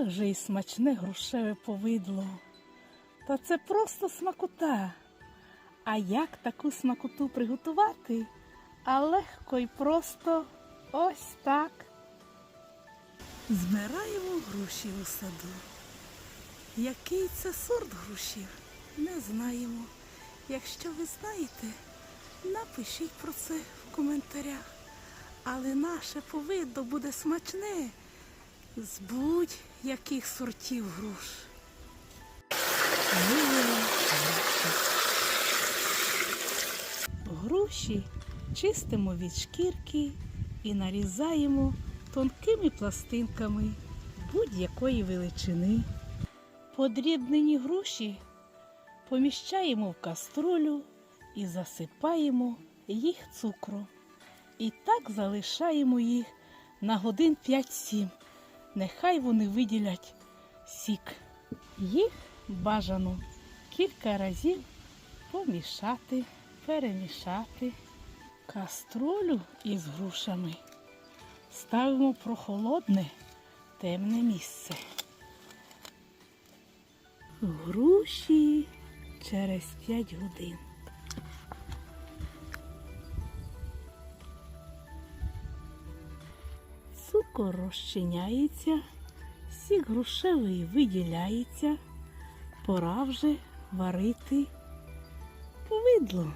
Ах же й смачне грушеве повидло. Та це просто смакота. А як таку смакоту приготувати? А легко і просто ось так. Збираємо груші у саду. Який це сорт грушів? Не знаємо. Якщо ви знаєте, напишіть про це в коментарях. Але наше повидло буде смачне з будь-яких сортів груш. Груші чистимо від шкірки і нарізаємо тонкими пластинками будь-якої величини. Подрібнені груші поміщаємо в каструлю і засипаємо їх цукром. І так залишаємо їх на годин 5-7. Нехай вони виділять сік. Їх бажано кілька разів помішати, перемішати. Каструлю із грушами ставимо в прохолодне темне місце. Груші через 5 годин. Цукор розчиняється, сік грушевий виділяється, пора вже варити повидло.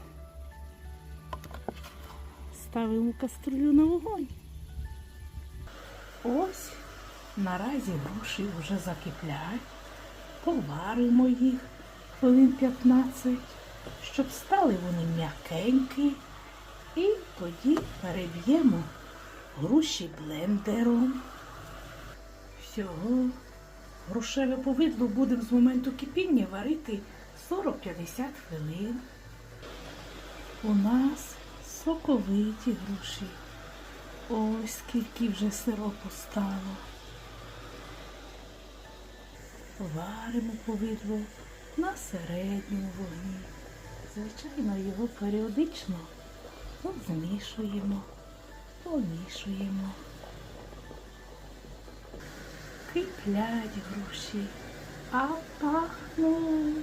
Ставимо каструлю на вогонь. Ось наразі груші вже закиплять. Поваримо їх хвилин 15, щоб стали вони м'якенькі. І тоді переб'ємо груші блендером. Всього грушеве повидло будемо з моменту кипіння варити 40-50 хвилин. У нас соковиті груші. Ось скільки вже сиропу стало. Варимо повидло на середньому вогні. Звичайно, його періодично змішуємо, помішуємо. Киплять груші, а пахнуть,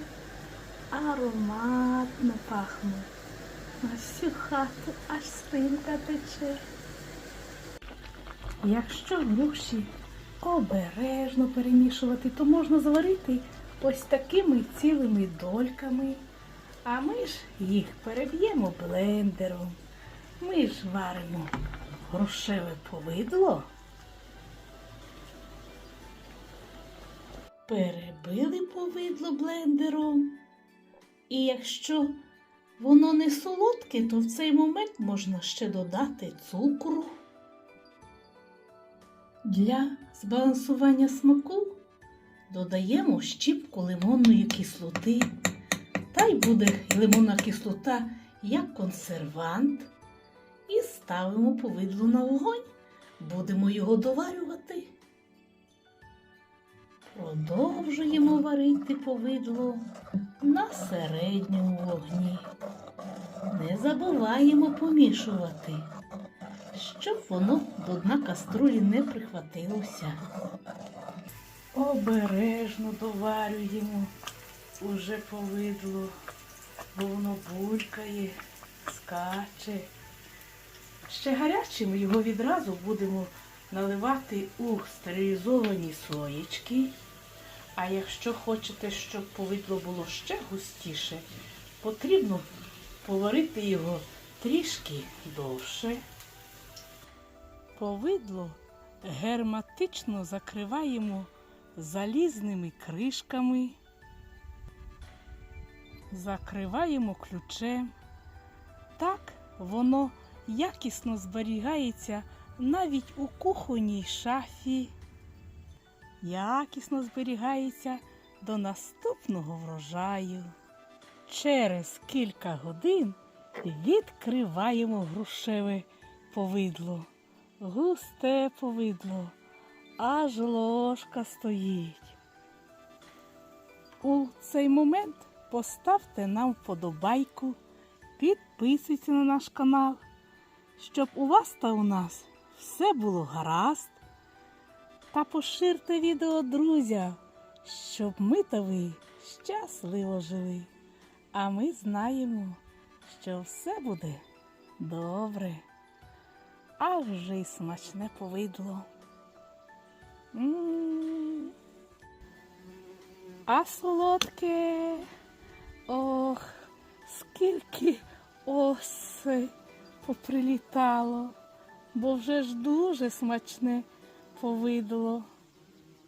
ароматно пахнуть. На всю хату аж спинка тече. Якщо груші обережно перемішувати, то можна зварити ось такими цілими дольками. А ми ж їх переб'ємо блендером. Ми ж варимо грушеве повидло. Перебили повидло блендером. І якщо воно не солодке, то в цей момент можна ще додати цукру. Для збалансування смаку додаємо щіпку лимонної кислоти. Та й буде лимонна кислота як консервант. І ставимо повидло на вогонь. Будемо його доварювати. Продовжуємо варити повидло на середньому вогні. Не забуваємо помішувати, щоб воно до дна каструлі не прихватилося. Обережно доварюємо уже повидло, бо воно булькає, скаче. Ще гарячим його відразу будемо наливати у стерилізовані слоєчки. А якщо хочете, щоб повидло було ще густіше, потрібно поварити його трішки довше. Повидло герметично закриваємо залізними кришками, закриваємо ключем. Так воно якісно зберігається навіть у кухонній шафі. Якісно зберігається до наступного врожаю. Через кілька годин відкриваємо грушеве повидло. Густе повидло, аж ложка стоїть. У цей момент поставте нам вподобайку, підписуйтесь на наш канал, щоб у вас та у нас все було гаразд. та поширте відео друзям, щоб ми та ви щасливо жили. А ми знаємо, що все буде добре, а вже й смачне повидло. А солодке. Ох, скільки оси поприлітало, бо вже ж дуже смачне повидло.